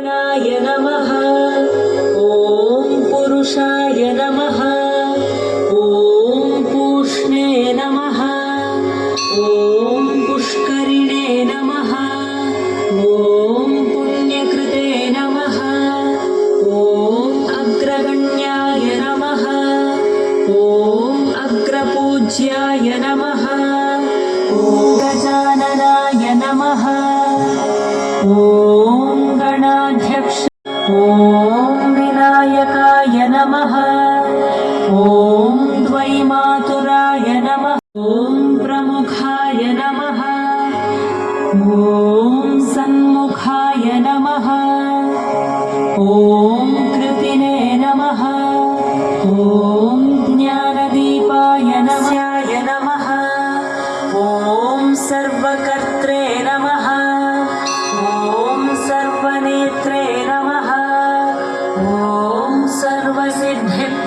पुरुषाय नमः ॐ पुरुषाय नमः पुण्यकृते नमः ॐ अग्रगण्याय नमः ॐ अग्रपूज्याय नमः ॐ विनायकाय नमः ॐ द्वैमातुराय नमः ॐ प्रमुखाय नमः ॐ सन्मुखाय नमः ॐ कृतिने नमः ॐ ज्ञानदीपाय नमः ॐ सर्वकर्त्रे was hit